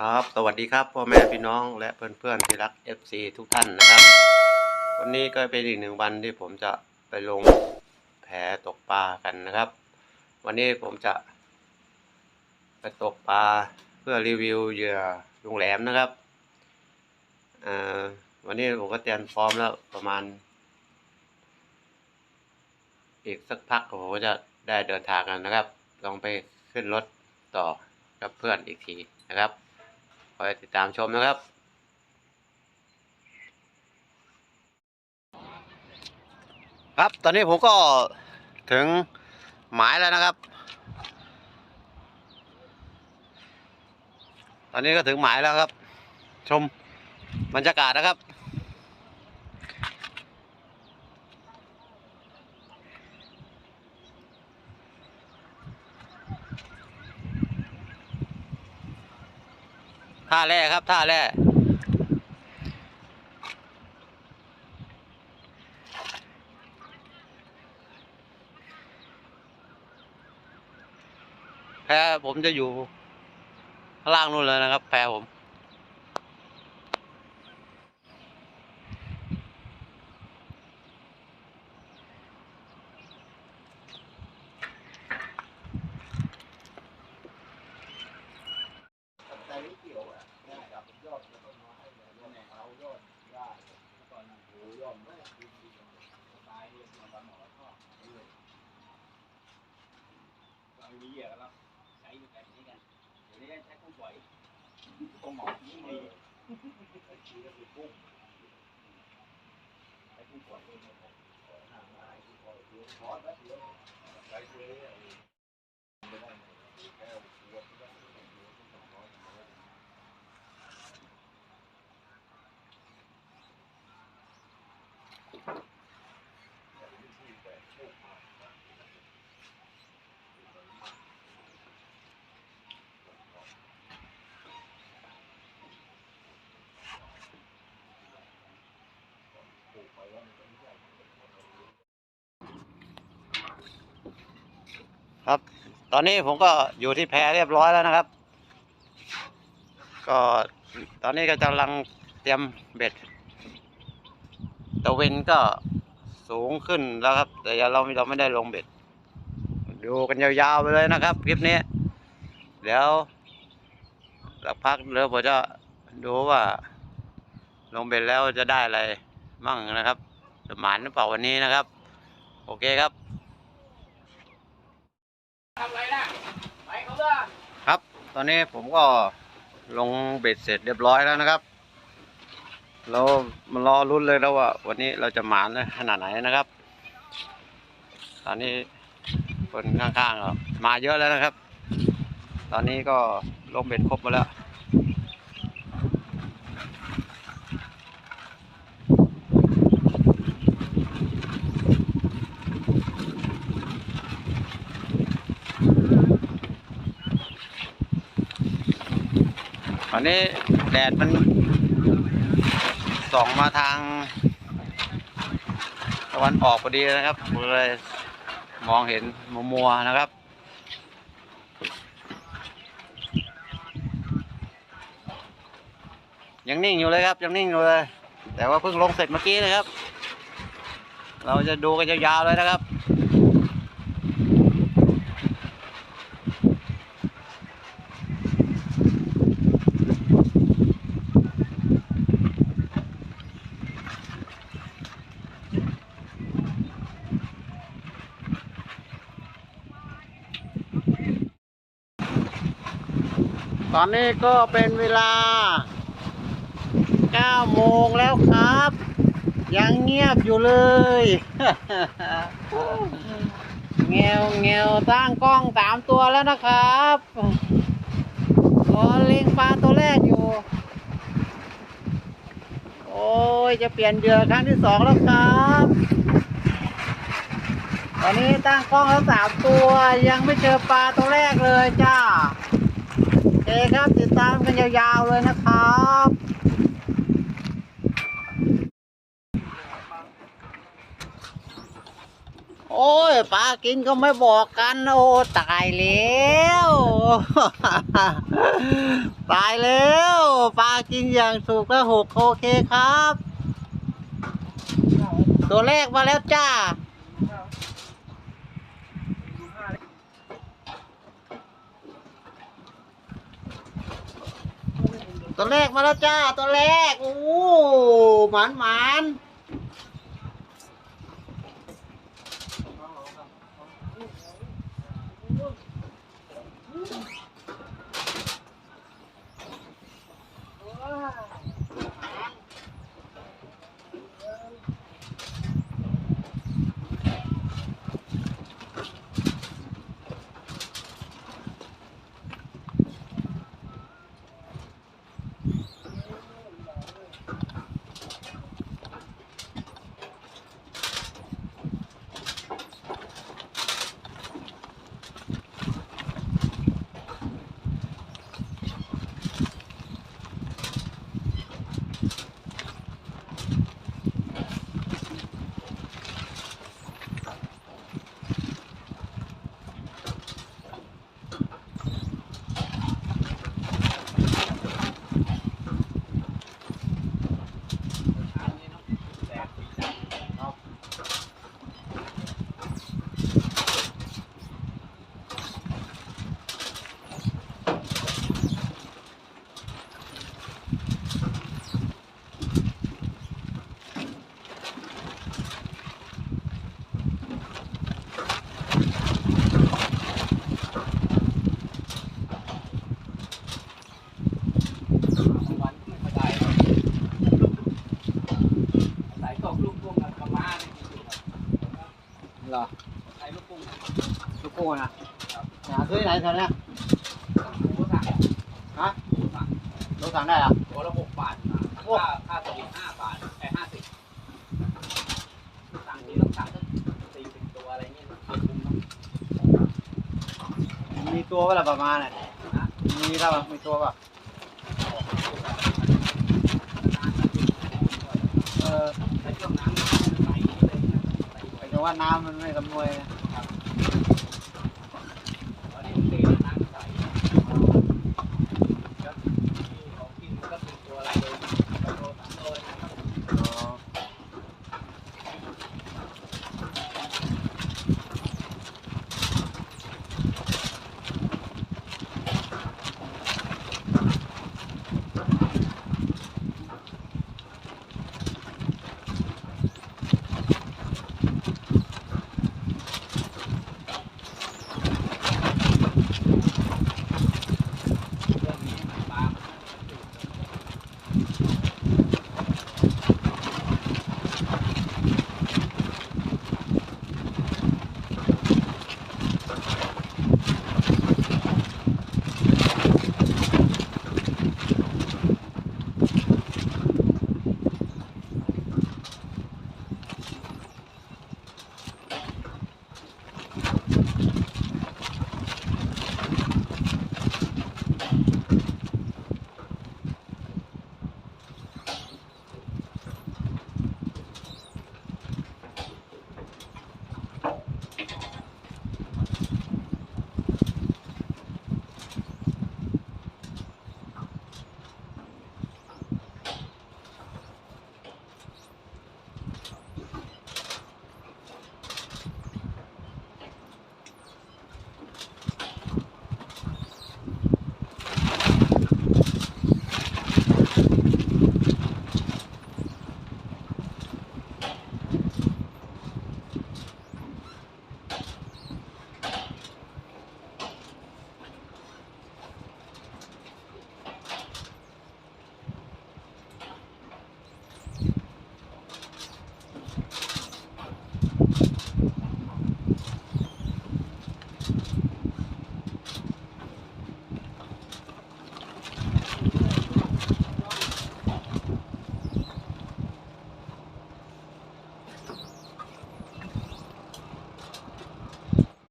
ครับ สวัสดีครับพ่อแม่พี่น้องและเพื่อนๆที่รัก FC ทุกท่านนะครับ วันนี้ก็เป็นอีกหนึ่งวันที่ผมจะไปลงแพตกปลากันนะครับ วันนี้ผมจะไปตกปลาเพื่อรีวิวเหยื่อลุงแหลมนะครับวันนี้ผมก็เตรียมพร้อมแล้วประมาณ อีกสักพักผมก็จะได้เดินทางกันนะครับ ลองไปขึ้นรถต่อกับเพื่อนอีกทีนะครับ คอยติดตามชมนะครับ ครับตอนนี้ผมก็ถึงหมายแล้วนะครับ ตอนนี้ก็ถึงหมายแล้วครับ ชมบรรยากาศนะครับ ท่าแร่ครับ ท่าแร่แพรผมจะอยู่ข้างล่างนู่นเลยนะครับ แพรผม เรามีเหยื่อกันแล้วใช้อยู่แบบนี้กันเดี๋ยวนี้กุ้งไอ้กุ้งหมอยิ่งดีใช้กุ้งใช้กุ้งฝอยครับ ตอนนี้ผมก็อยู่ที่แพเรียบร้อยแล้วนะครับ ก็ตอนนี้ก็กำลังเตรียมเบ็ดตะเวนก็สูงขึ้นแล้วครับ แต่เราเราไม่ได้ลงเบ็ด ดูกันยาวๆไปเลยนะครับ คลิปนี้เดี๋ยวสักพักเดี๋ยวผมจะดูว่า ลงเบ็ดแล้วจะได้อะไรมั่งนะครับ จะหมานหรือเปล่าวันนี้นะครับ โอเคครับ ทำไรนะไปเขาเถอะ ครับ ตอนนี้ผมก็ลงเบ็ดเสร็จเรียบร้อยแล้วนะครับ เรามารอรุ้นเลยแล้วว่า วันนี้เราจะหมานขนาดไหนนะครับ ตอนนี้คนข้างๆมาเยอะแล้วนะครับ ตอนนี้ก็ลงเบ็ดครบหมาแล้ว นี้แดดมันส่องมาทางตะวันออกพอดีนะครับเลยมองเห็นมัวมัวๆนะครับยังนิ่งอยู่เลยครับยังนิ่งอยู่เลย แต่ว่าเพิ่งลงเสร็จเมื่อกี้นะครับ เราจะดูกันยาวๆเลยนะครับ ตอนนี้ก็เป็นเวลา 9 โมงแล้วครับ ยังเงียบอยู่เลยเงวเงวตั้งกล้องสามตัวแล้วนะครับรอเล็งปลาตัวแรกอยู่ โอ้ย จะเปลี่ยนเหยื่อครั้งที่สองแล้วครับ ตอนนี้ตั้งกล้องแล้วสามตัว ยังไม่เจอปลาตัวแรกเลยจ้า เคครับติดตามกันยาวๆเลยนะครับโอโอ้ยปลากินก็ไม่บอกกันโอ้ตายแล้วตายแล้วปลากินอย่างสุกแล้วหกโอเคครับ ตัวแรกมาแล้วจ้า ตัวแรกมาแล้วจ้า ตัวแรก โอ้หมานหมานอืม หาซื้อที่ไหนตอนเนี้ยฮะรถสั่งได้เหรอตัวละหกบาทค่าค่าส่งห้าบาทไอ้ห้าสิบสั่งทีต้องสั่งสักสี่สิบตัวอะไรเงี้ยนะคุ้มเนาะมีตัวเปล่าประมาณน่ะนะมีแล้วป่ะมีตัวป่ะเออใช้เครื่องน้ำไหลอะไรเงี้ยไหลแต่ว่าน้ำมันไม่กำนวยนะ